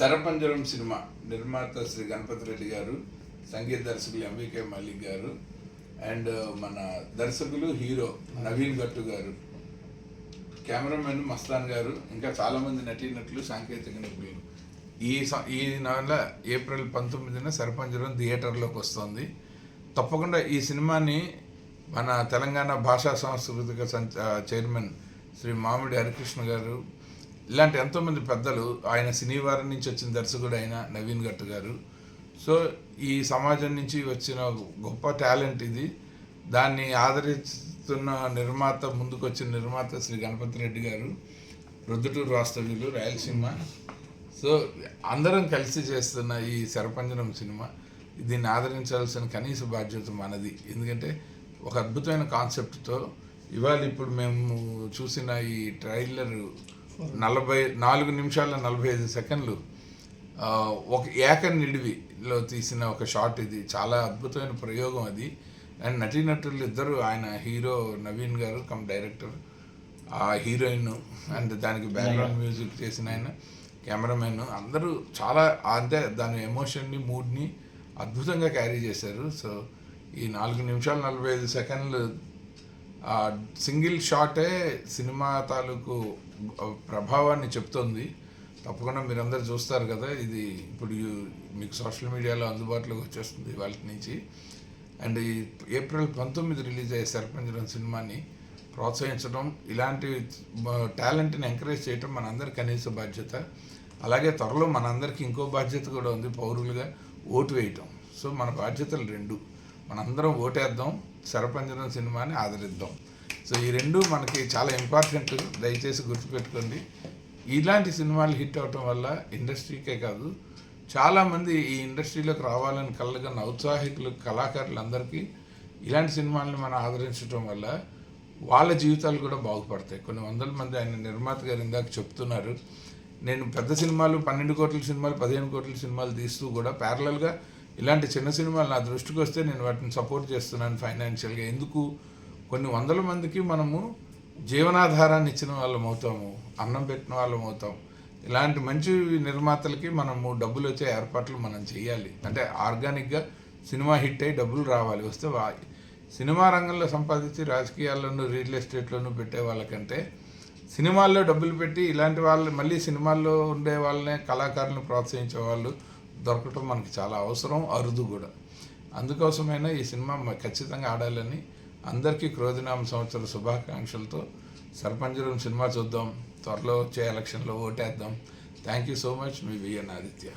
Sarapanjaram cinema నిర్మాత శ్రీ గణపతి రెడ్డి గారు సంగీత దర్శకులు ఎంవికే మల్లిక్ గారు అండ్ మన దర్శకులు హీరో నవీన్ గట్టు గారు కెమెరామెన్ మస్తాన్ గారు ఇంకా చాలామంది నటీనటులు సాంకేతిక నిపుణులు. ఈ ఈ నెల ఏప్రిల్ పంతొమ్మిదిన సర్పంచరం థియేటర్లోకి వస్తుంది. తప్పకుండా ఈ సినిమాని మన తెలంగాణ భాషా సాంస్కృతిక సంచ చైర్మన్ శ్రీ మామిడి హరికృష్ణ గారు ఇలాంటి ఎంతోమంది పెద్దలు ఆయన శనివారం నుంచి వచ్చిన దర్శకుడు అయిన నవీన్ గట్టు గారు. సో ఈ సమాజం నుంచి వచ్చిన గొప్ప టాలెంట్ ఇది. దాన్ని ఆదరిస్తున్న నిర్మాత ముందుకు వచ్చిన నిర్మాత శ్రీ గణపతి రెడ్డి గారు ప్రొద్దుటూరు వాస్తవ్యులు రాయలసీమ. సో అందరం కలిసి చేస్తున్న ఈ శరపంజనం సినిమా దీన్ని ఆదరించాల్సిన కనీస బాధ్యత మనది. ఎందుకంటే ఒక అద్భుతమైన కాన్సెప్ట్తో ఇవాళ ఇప్పుడు మేము చూసిన ఈ ట్రైలర్ నలభై నాలుగు నిమిషాల నలభై ఐదు సెకండ్లు ఒక ఏక నిడివిలో తీసిన ఒక షాట్ ఇది. చాలా అద్భుతమైన ప్రయోగం అది. అండ్ నటీనటులు ఇద్దరు ఆయన హీరో నవీన్ గారు కమ్ డైరెక్టర్ ఆ హీరోయిన్ అండ్ దానికి బ్యాక్గ్రౌండ్ మ్యూజిక్ చేసిన ఆయన కెమెరామెన్. అందరూ చాలా అంటే దాని ఎమోషన్ని మూడ్ని అద్భుతంగా క్యారీ చేశారు. సో ఈ నాలుగు నిమిషాలు నలభై ఐదు సెకండ్లు సింగిల్ షాటే సినిమా తాలూకు ప్రభావాన్ని చెప్తుంది. తప్పకుండా మీరందరూ చూస్తారు కదా ఇది ఇప్పుడు మీకు సోషల్ మీడియాలో అందుబాటులోకి వచ్చేస్తుంది వాళ్ళ నుంచి. అండ్ ఈ ఏప్రిల్ పంతొమ్మిది రిలీజ్ అయ్యే సర్పంచడం సినిమాని ప్రోత్సహించడం ఇలాంటి టాలెంట్ని ఎంకరేజ్ చేయడం మనందరి కనీస బాధ్యత. అలాగే త్వరలో మనందరికీ ఇంకో బాధ్యత కూడా ఉంది పౌరులుగా ఓటు వేయటం. సో మన బాధ్యతలు రెండు. మనందరం ఓటేద్దాం సర్పంచరం సినిమాని ఆదరిద్దాం. సో ఈ రెండు మనకి చాలా ఇంపార్టెంట్ దయచేసి గుర్తుపెట్టుకోండి. ఇలాంటి సినిమాలు హిట్ అవటం వల్ల ఇండస్ట్రీకే కాదు చాలామంది ఈ ఇండస్ట్రీలోకి రావాలని కలగన్న ఔత్సాహికులు కళాకారులందరికీ ఇలాంటి సినిమాలను మనం ఆదరించడం వల్ల వాళ్ళ జీవితాలు కూడా బాగుపడతాయి. కొన్ని వందల మంది ఆయన నిర్మాత గారు ఇందాక చెప్తున్నారు. నేను పెద్ద సినిమాలు పన్నెండు కోట్ల సినిమాలు పదిహేను కోట్ల సినిమాలు తీస్తూ కూడా ప్యారలల్గా ఇలాంటి చిన్న సినిమాలు నా దృష్టికి వస్తే నేను వాటిని సపోర్ట్ చేస్తున్నాను ఫైనాన్షియల్గా ఎందుకు? కొన్ని వందల మందికి మనము జీవనాధారాన్ని ఇచ్చిన వాళ్ళం అవుతాము అన్నం పెట్టిన వాళ్ళం అవుతాం. ఇలాంటి మంచి నిర్మాతలకి మనము డబ్బులు వచ్చే ఏర్పాట్లు మనం చేయాలి. అంటే ఆర్గానిక్గా సినిమా హిట్ అయ్యి డబ్బులు రావాలి. వస్తే సినిమా రంగంలో సంపాదించి రాజకీయాల్లోనూ రియల్ ఎస్టేట్లోనూ పెట్టే వాళ్ళకంటే సినిమాల్లో డబ్బులు పెట్టి ఇలాంటి వాళ్ళు మళ్ళీ సినిమాల్లో ఉండే వాళ్ళనే కళాకారులను ప్రోత్సహించే వాళ్ళు దొరకటం మనకి చాలా అవసరం అరుదు కూడా. అందుకోసమైనా ఈ సినిమా ఖచ్చితంగా ఆడాలని అందరికీ క్రోధినామ సంవత్సర శుభాకాంక్షలతో సర్పంచరం సినిమా చూద్దాం త్వరలో వచ్చే ఎలక్షన్లో ఓటేద్దాం. Thank you so much. Me VN Aditya.